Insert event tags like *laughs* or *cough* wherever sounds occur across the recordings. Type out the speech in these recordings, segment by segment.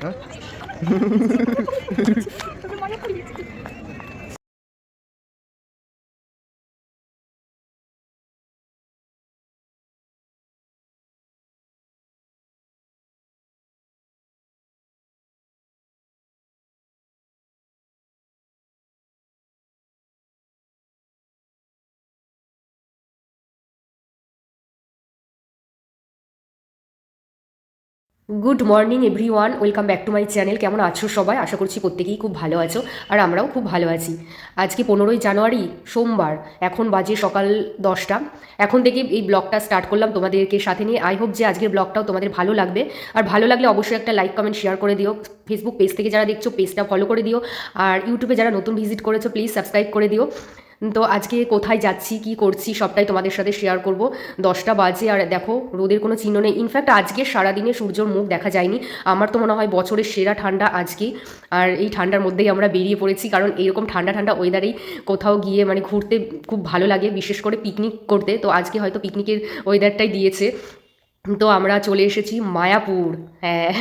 어? *laughs* Good morning everyone welcome back to my channel কেমন আছো সবাই? আশা করছি প্রত্যেকেই খুব ভালো আছো আর আমরাও খুব ভালো আছি। আজকে পনেরোই জানুয়ারি, সোমবার। এখন বাজে সকাল দশটা। এখন থেকে এই ব্লগটা স্টার্ট করলাম তোমাদেরকে সাথে নিয়ে। আই হোপ যে আজকের ব্লগটাও তোমাদের ভালো লাগবে। আর ভালো লাগলে অবশ্যই একটা লাইক কমেন্ট শেয়ার করে দিও। ফেসবুক পেজ থেকে যারা দেখছ পেজটা ফলো করে দিও। আর ইউটিউবে যারা নতুন ভিজিট করেছ প্লিজ সাবস্ক্রাইব করে দিও। তো আজকে কোথায় যাচ্ছি, কি করছি, সবটাই তোমাদের সাথে শেয়ার করব। দশটা বাজে আর দেখো, রোদের কোনো চিহ্ন নেই। ইনফ্যাক্ট আজকে সারাদিনে সূর্যর মুখ দেখা যায়নি। আমার তো মনে হয় বছরের সেরা ঠান্ডা আজকে। আর এই ঠান্ডার মধ্যেই আমরা বেরিয়ে পড়েছি, কারণ এরকম ঠান্ডা ঠান্ডা ওয়েদারেই কোথাও গিয়ে মানে ঘুরতে খুব ভালো লাগে, বিশেষ করে পিকনিক করতে। তো আজকে হয়তো পিকনিকের ওয়েদারটাই দিয়েছে। তো আমরা চলে এসেছি মায়াপুর। হ্যাঁ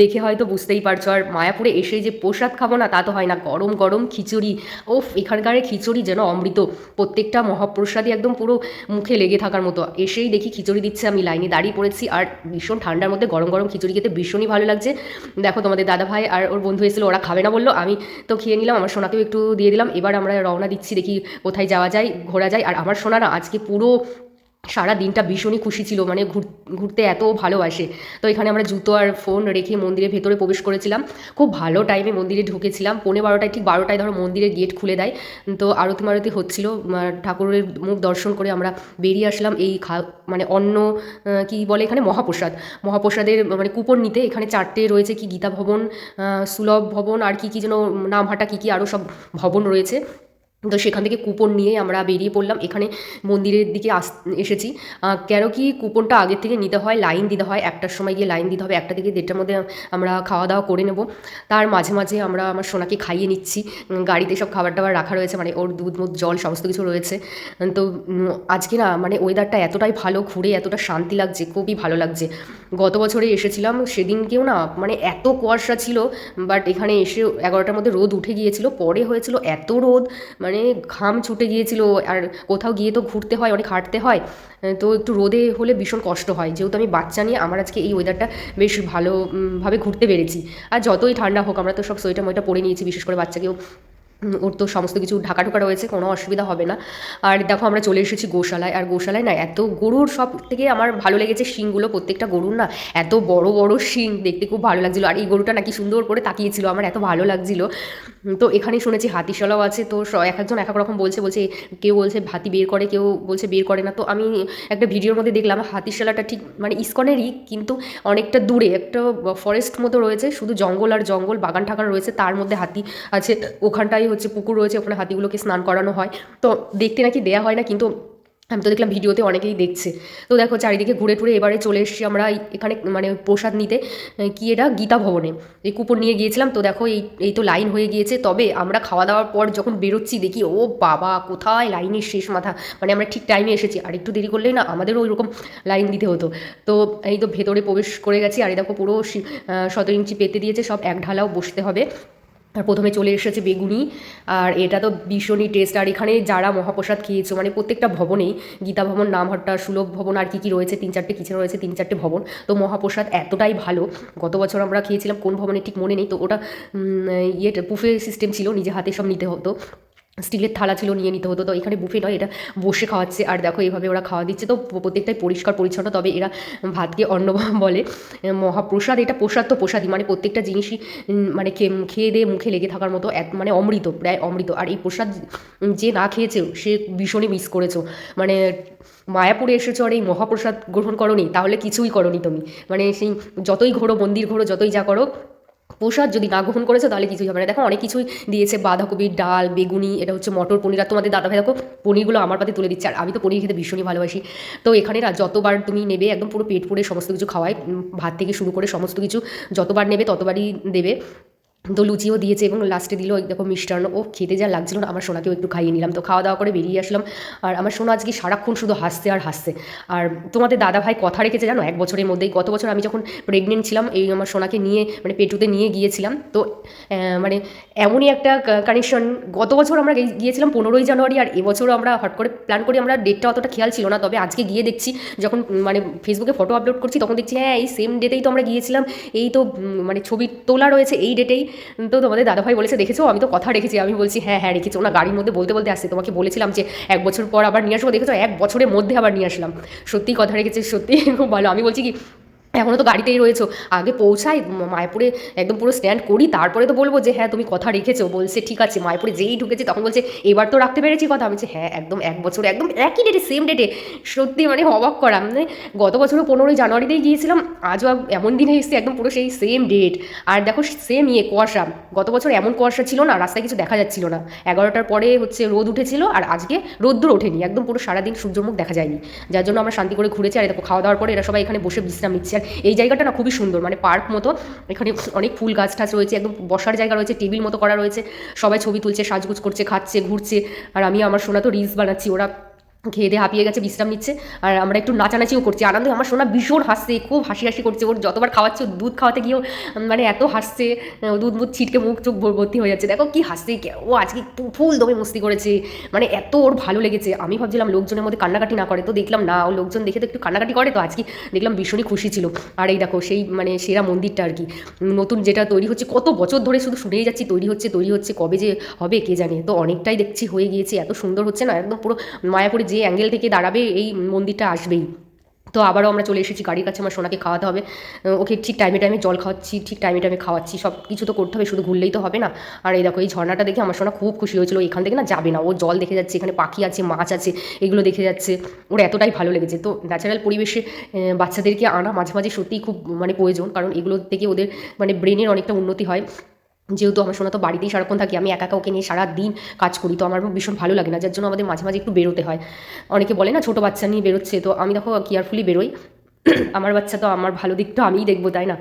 দেখে হয়তো বুঝতেই পারছ। আর মায়াপুরে এসে যে প্রসাদ খাব না, তা তো হয় না। গরম গরম খিচুড়ি। ওফ এখানকার খিচুড়ি যেন অমৃত। প্রত্যেকটা মহাপ্রসাদই একদম পুরো মুখে লেগে থাকার মতো। এসেই দেখি খিচুড়ি দিচ্ছে আমি লাইনে দাঁড়িয়ে পড়েছি। আর ভীষণ ঠান্ডার মধ্যে গরম গরম খিচুড়ি খেতে ভীষণই ভালো লাগছে। দেখো তোমাদের দাদা ভাই আর ওর বন্ধু এসেছিল, ওরা খাবে না বলল। আমি তো খেয়ে নিলাম, আমার সোনাকেও একটু দিয়ে দিলাম। এবার আমরা রওনা দিচ্ছি, দেখি কোথায় যাওয়া যায়, ঘোরা যায়। আর আমার সোনা না, আজকে পুরো সারা দিনটা ভীষণই খুশি ছিল মানে ঘুরতে এত ভালোবাসে। তো এখানে আমরা জুতো আর ফোন রেখে মন্দিরের ভেতরে প্রবেশ করেছিলাম। খুব ভালো টাইমে মন্দিরে ঢুকেছিলাম। পৌনে বারোটায়, ঠিক বারোটায় ধরো মন্দিরের গেট খুলে দেয়। তো আরতি মারতি হচ্ছিল ঠাকুরের মুখ দর্শন করে আমরা বেরিয়ে আসলাম এই খা মানে অন্য কি বলে এখানে? মহাপ্রসাদ। মহাপ্রসাদের মানে কুপন নিতে এখানে চারটে রয়েছে, কি গীতা ভবন সুলভ ভবন, আর কি কি যেন, নামহাটা কী কী আরও সব ভবন রয়েছে। তো সেখান থেকে কুপন নিয়ে আমরা বেরিয়ে পড়লাম। এখানে মন্দিরের দিকে আস, এসেছি। কেন কি কুপনটা আগের থেকে নিতে হয়, লাইন দিতে হয়, একটার সময় গিয়ে লাইন দিতে হবে, একটা থেকে দেড়টার মধ্যে আমরা খাওয়া দাওয়া করে নেব। তার মাঝে মাঝে আমরা আমার সোনাকে খাইয়ে নিচ্ছি। গাড়িতে সব খাবার টাবার রাখা রয়েছে মানে ওর দুধ, মুধ, জল সমস্ত কিছু রয়েছে। তো আজকে না মানে ওয়েদারটা এতটাই ভালো, ঘুরে এতটা শান্তি লাগছে, খুবই ভালো লাগছে। গত বছরে এসেছিলাম, সেদিনকেও না মানে এত কুয়াশা ছিল বাট এখানে এসে এগারোটার মধ্যে রোদ উঠে গিয়েছিল, পরে হয়েছিল এত রোদ মানে ঘাম ছুটে গিয়েছিল আর কোথাও গিয়ে তো ঘুরতে হয়, অনেক হাঁটতে হয় তো একটু রোদে হলে ভীষণ কষ্ট হয়। যেহেতু আমি বাচ্চা নিয়ে আমার আজকে এই ওয়েদারটা বেশ ভালোভাবে ঘুরতে পেরেছি। আর যতই ঠান্ডা হোক, আমরা তো সব সোয়েটার ময়টা পরে নিয়েছি, বিশেষ করে বাচ্চাকেও। ওর তো সমস্ত কিছু ঢাকা ঢোকা রয়েছে, কোনো অসুবিধা হবে না। আর দেখো আমরা চলে এসেছি গোশালায়, আর গোশালায় না এত গরুর সব থেকে আমার ভালো লেগেছে শিংগুলো, প্রত্যেকটা গরুর না এত বড় বড় শিং দেখতে খুব ভালো লাগছিল। আর এই গরুটা নাকি সুন্দর করে তাকিয়েছিল, আমার এত ভালো লাগছিল। তো এখানে শুনেছি হাতিশালাও আছে, তো এক একজন এক এক রকম বলছে বলছে কেউ বলছে হাতি বের করে, কেউ বলছে বের করে না। তো আমি একটা ভিডিওর মধ্যে দেখলাম, হাতিশালাটা ঠিক মানে ইস্কনেরই, কিন্তু অনেকটা দূরে, একটা ফরেস্ট মতো রয়েছে, শুধু জঙ্গল আর জঙ্গল, বাগান ঠাকার রয়েছে, তার মধ্যে হাতি আছে। ওখানটায় হচ্ছে পুকুর রয়েছে, ওখানে হাতিগুলোকে স্নান করানো হয়। তো দেখতে নাকি দেয়া হয় না, কিন্তু আমি তো দেখলাম ভিডিওতে অনেকেই দেখছে। তো দেখো, চারিদিকে ঘুরে টুরে এবারে চলে এসেছি আমরা এখানে মানে প্রসাদ নিতে। কি এটা? গীতা ভবনে। এই কুপন নিয়ে গিয়েছিলাম, তো দেখো এই এই তো লাইন হয়ে গিয়েছে। তবে আমরা খাওয়া দাওয়ার পর যখন বেরোচ্ছি, দেখি, ও বাবা, কোথায় লাইনের শেষ মাথা? মানে আমরা ঠিক টাইমে এসেছি। আর একটু দেরি করলেই না, আমাদেরও ওই রকম লাইন দিতে হতো। তো এই তো ভেতরে প্রবেশ করে গেছি, আর এই দেখো পুরো শত ইঞ্চি পেতে দিয়েছে, সব এক ঢালাও বসতে হবে। আর প্রথমে চলে এসেছে বেগুনি, আর এটা তো ভীষণই টেস্ট আর এখানে যারা মহাপ্রসাদ খেয়েছো মানে প্রত্যেকটা ভবনেই, গীতা ভবন নামহাট্টা সুলভ ভবন, আর কী কী রয়েছে, তিন চারটে কিচেন রয়েছে, তিন চারটে ভবন, তো মহাপ্রসাদ এতটাই ভালো। গত বছর আমরা খেয়েছিলাম, কোন ভবনে ঠিক মনে নেই, তো ওটা ইয়েটা বুফে সিস্টেম ছিল, নিজে হাতে সব নিতে হতো। স্টিলের থালা ছিল, নিয়ে নিতে হতো। তো এখানে বুফে নয়, এটা বসে খাওয়াচ্ছে। আর দেখো, এইভাবে ওরা খাওয়া দিচ্ছে। তো প্রত্যেকটাই পরিষ্কার, পরিচ্ছন্ন। তবে এরা ভাতকে অন্ন বলে মহাপ্রসাদ। এটা প্রসাদ তো প্রসাদই। মানে প্রত্যেকটা জিনিসই মানে খেয়ে দিয়ে মুখে লেগে থাকার মতো এক মানে অমৃত, প্রায় অমৃত। আর এই প্রসাদ যে না খেয়েছে, সে ভীষণই মিস করেছ। মানে মায়াপুরে এসেছ, আর এই মহাপ্রসাদ গ্রহণ করনি, তাহলে কিছুই করনি তুমি। মানে সেই যতই ঘোরো, মন্দির ঘোরো, যতই যা করো প্রসাদ যদি না গ্রহণ করেছে, তাহলে কিছুই হবে না। দেখো, অনেক কিছুই দিয়েছে। বাঁধাকপি, ডাল, বেগুনি, এটা হচ্ছে মটর পনির। আর তোমাদের দাদা ভাই দেখো, পনিরগুলো আমার পাতে তুলে দিচ্ছে। আর আমি তো পনির খেতে ভীষণই ভালোবাসি। তো এখানে না, যতবার তুমি নেবে, একদম পুরো পেট পুরে সমস্ত কিছু খাওয়াই ভাত থেকে শুরু করে সমস্ত কিছু যতবার নেবে, ততবারই দেবে। তো লুচিও দিয়েছে এবং লাস্টে দিল ওই দেখো মিষ্টান্ন, ও খেতে যা লাগছিল না, আমার সোনাকেও একটু খাইয়ে নিলাম। তো খাওয়া দাওয়া করে বেরিয়ে আসলাম। আর আমার সোনা আজকে সারাক্ষণ শুধু হাসছে আর হাসছে। আর তোমাদের দাদা ভাই কথা রেখেছে জানো, এক বছরের মধ্যেই। গত বছর আমি যখন প্রেগনেন্ট ছিলাম, এই আমার সোনাকে নিয়ে মানে পেটুতে নিয়ে গিয়েছিলাম। তো মানে এমনই একটা কানেকশন গত বছর আমরা গিয়েছিলাম পনেরোই জানুয়ারি, আর এবছরও আমরা হট করে প্ল্যান করি, আমরা ডেটটা অতটা খেয়াল ছিল না। তবে আজকে গিয়ে দেখছি, যখন মানে ফেসবুকে ফটো আপলোড করছি, তখন দেখছি হ্যাঁ এই সেম ডেটেই তো আমরা গিয়েছিলাম। এই তো মানে ছবি তোলা রয়েছে, এই ডেটেই তো তোমাদের দাদাভাই বলেছে, দেখেছ? আমি তো কথা রেখেছি। আমি বলছি হ্যাঁ হ্যাঁ রেখেছি। ওনা গাড়ির মধ্যে বলতে বলতে আসছে। তোমাকে বলেছিলাম যে, এক বছর পর আবার নিয়ে আসব। দেখেছ? এক বছরের মধ্যে আবার নিয়ে আসলাম। সত্যি কথা রেখেছে, সত্যি, খুব ভালো। আমি বলছি কি এখনও তো গাড়িতেই রয়েছো। আগে পৌঁছাই মায়াপুরে একদম পুরো স্ট্যান্ড করি, তারপরে তো বলব যে হ্যাঁ তুমি কথা রেখেছো। বলছে, ঠিক আছে। মায়াপুরে যেই ঢুকেছি তখন বলছে, এবার তো রাখতে পেরেছি কথা। আমি হ্যাঁ একদম এক বছর, একদম একই ডেটে সেম ডেটে সত্যি মানে অবাক করা। মানে গত বছরও পনেরোই জানুয়ারিতেই গিয়েছিলাম, আজও এমন দিনে এসেছি, একদম পুরো সেই সেম ডেট আর দেখো সেম ইয়ে কুয়াশা। গত বছর এমন কুয়াশা ছিল না, রাস্তায় কিছু দেখা যাচ্ছিল না। এগারোটার পরে হচ্ছে রোদ উঠেছিল, আর আজকে রোদ্দুর ওঠেনি। একদম পুরো সারাদিন সূর্যমুখ দেখা যায়নি। যার জন্য আমরা শান্তি করে ঘুরেছি, আর দেখো খাওয়া দাওয়ার পরে এরা সবাই এখানে বসে বিশ্রাম নিচ্ছে। আর এই জায়গাটা না খুবই সুন্দর মানে পার্ক মতো, এখানে অনেক ফুল গাছ টাছ রয়েছে, একদম বসার জায়গা রয়েছে, টেবিল মতো করা রয়েছে, সবাই ছবি তুলছে, সাজগুজ করছে, খাচ্ছে, ঘুরছে, আর আমি আমার সোনা তো রিলস বানাচ্ছি, ওরা খেয়ে দিয়ে হাঁপিয়ে গেছে, বিশ্রাম নিচ্ছে। আর আমরা একটু নাচানাচিও করছি। আনন্দে আমার সোনা ভীষণ হাসছে, খুব হাসি হাসি করছে। ওর যতবার খাওয়াচ্ছে দুধ খাওয়াতে গিয়েও মানে এত হাসছে। দুধ মুধ ছিটকে মুখ চোখ ভর্তি হয়ে যাচ্ছে। দেখো কি হাসছে ও আজকে ফুল দমে মস্তি করেছে। মানে এত ওর ভালো লেগেছে। আমি ভাবছিলাম লোকজনের মধ্যে কান্নাকাটি না করে, তো দেখলাম না। ও লোকজন দেখে তো একটু কান্নাকাটি করে, তো আজকে দেখলাম ভীষণই খুশি ছিল। আর এই দেখো, সেই মানে সেরা মন্দিরটা আর কি। নতুন যেটা তৈরি হচ্ছে, কত বছর ধরে শুধু শুনেই যাচ্ছি, তৈরি হচ্ছে তৈরি হচ্ছে, কবে যে হবে, কে জানে। তো অনেকটাই দেখছি, হয়ে গিয়েছে। এত সুন্দর হচ্ছে না, একদম পুরো মায়াপুরে যে অ্যাঙ্গেল থেকে দাঁড়াবে, এই মন্দিরটা আসবেই। তো আবারও আমরা চলে এসেছি, গাড়ির কাছে আমার সোনাকে খাওয়াতে হবে। ওকে ঠিক টাইমে টাইমে জল খাওয়াচ্ছি, ঠিক টাইমে টাইমে খাওয়াচ্ছি, সব কিছু তো করতে হবে, শুধু ঘুরলেই তো হবে না। আর এই দেখো, এই ঝর্ণাটা দেখে আমার সোনা খুব খুশি হয়েছিল, এখান থেকে না যাবে না, ও জল দেখে যাচ্ছে, এখানে পাখি আছে, মাছ আছে, এগুলো দেখে যাচ্ছে, ওর এতটাই ভালো লেগেছে। তো ন্যাচারাল পরিবেশে বাচ্চাদেরকে আনা মাঝে মাঝে সত্যিই খুব মানে প্রয়োজন, কারণ এগুলো থেকে ওদের মানে ব্রেনের অনেকটা উন্নতি হয়। যেহেতু আমার সোনা তো বাড়িতেই সারাক্ষণ থাকি, আমি একা ওকে নিয়ে সারা দিন কাজ করি, তো আমার ভীষণ ভালো লাগে না, যার জন্য আমাদের মাঝে মাঝে একটু বেরোতে হয়। অনেকে বলে না, ছোটো বাচ্চা নিয়ে বেরোচ্ছে, তো আমি দেখো কেয়ারফুলি বেরোই। আমার বাচ্চা তো আমার ভালো দিকটা আমিই দেখব, তাই না?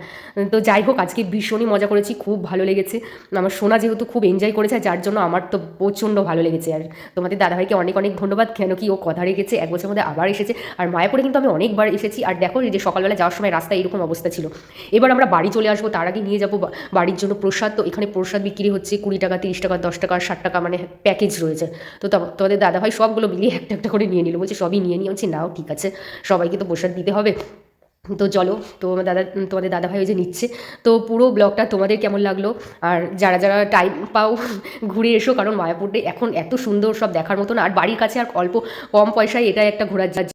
তো যাই হোক, আজকে ভীষণই মজা করেছি, খুব ভালো লেগেছে। আমার সোনা যেহেতু খুব এনজয় করেছে যার জন্য আমার তো প্রচণ্ড ভালো লেগেছে। আর তোমাদের দাদাভাইকে অনেক অনেক ধন্যবাদ, কেন কি ও কথা রেখেছে, এক বছরের মধ্যে আবার এসেছে। আর মায়াপুরে কিন্তু আমি অনেকবার এসেছি, আর দেখো যে সকালবেলা যাওয়ার সময় রাস্তায় এরকম অবস্থা ছিল। এবার আমরা বাড়ি চলে আসব, তার আগে নিয়ে যাব বাড়ির জন্য প্রসাদ। তো এখানে প্রসাদ বিক্রি হচ্ছে কুড়ি টাকা, তিরিশ টাকা, দশ টাকা, ষাট টাকা মানে প্যাকেজ রয়েছে। তো তা- তোমাদের দাদাভাই সবগুলো মিলিয়ে একটা একটা করে নিয়ে নিল। বলছে, সবই নিয়ে নিয়ে। বলছি, নাও, ঠিক আছে। সবাইকে তো প্রসাদ দিতে হবে। তো চলো, তো দাদা, তোমাদের দাদাভাই ওই যে নিচ্ছে। তো পুরো ব্লগটা তোমাদের কেমন লাগল? আর যারা যারা টাইম পাও, ঘুরে এসো, কারণ মায়াপুরে এখন এত সুন্দর সব দেখার মতন। আর বাড়ির কাছে আর অল্প কম পয়সায় এটা একটা ঘোরার